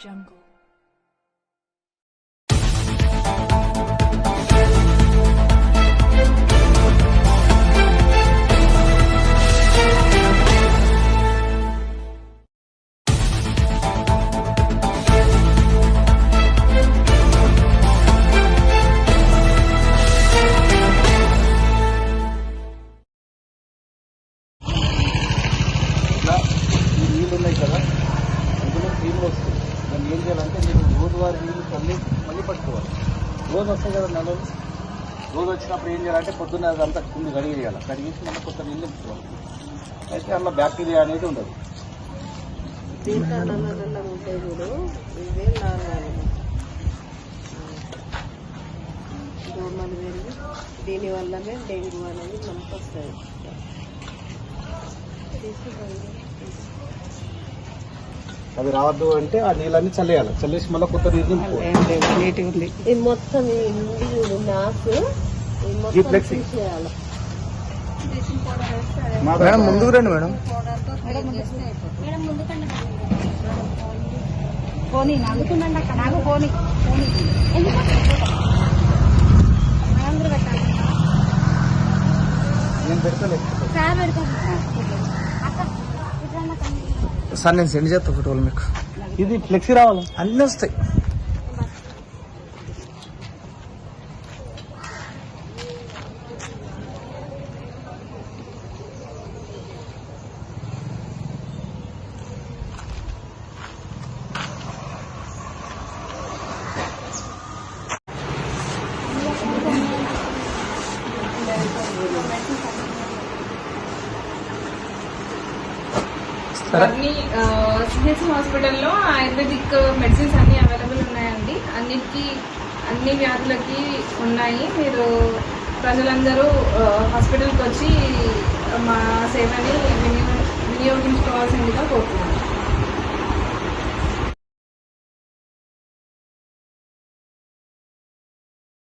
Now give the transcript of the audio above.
jungle. तो नहीं कर रहा మళ్ళీ మళ్ళీ పట్టుకోవాలి. రోజు వస్తాయి కదా నెలలు. రోజు వచ్చినప్పుడు ఏం చేయాలంటే పొద్దున్న అదంతా కింద కడిగేయాలి కడిగేసి మళ్ళీ కొత్త నీళ్ళు నింపుకోవాలి అయితే అందులో బ్యాక్టీరియా అనేది ఉండదు. దోమలు పెరిగి దీనివల్లనే డెంగ్యూ అనేది మనకు వస్తుంది అవి రావద్దు అంటే ఆ నీళ్ళన్నీ చల్లేయాలి. చల్లేసి మళ్ళీ కొత్త నీళ్ళు నింపుకోవాలి. ఇది మొత్తం ఈ ఫ్లెక్సీ. మేడం. ముందుకు రండి మేడం. పోనీ అందుకుందండి అక్కడ. నాకు పోనీ పోనీ. పెట్టాలి. నేను పెడతాను సార్ పెడతాను. అక్క ఇట్లా కనిపిస్తుంది సార్ నేను సెండ్ చేస్తా ఫోటోలు మీకు. ఇది ఫ్లెక్సీ రావాలి? అన్నీ వస్తాయి. సరే అన్ని సిహెచ్ హాస్పిటల్లో ఆయుర్వేదిక్ మెడిసిన్స్ అన్ని అవైలబుల్ ఉన్నాయండి. అన్నిటికీ అన్ని వ్యాధులకి ఉన్నాయి. మీరు ప్రజలందరూ హాస్పిటల్కి వచ్చి మా సేవని వినియోగ వినియోగించుకోవాల్సిందిగా కోరుతున్నాను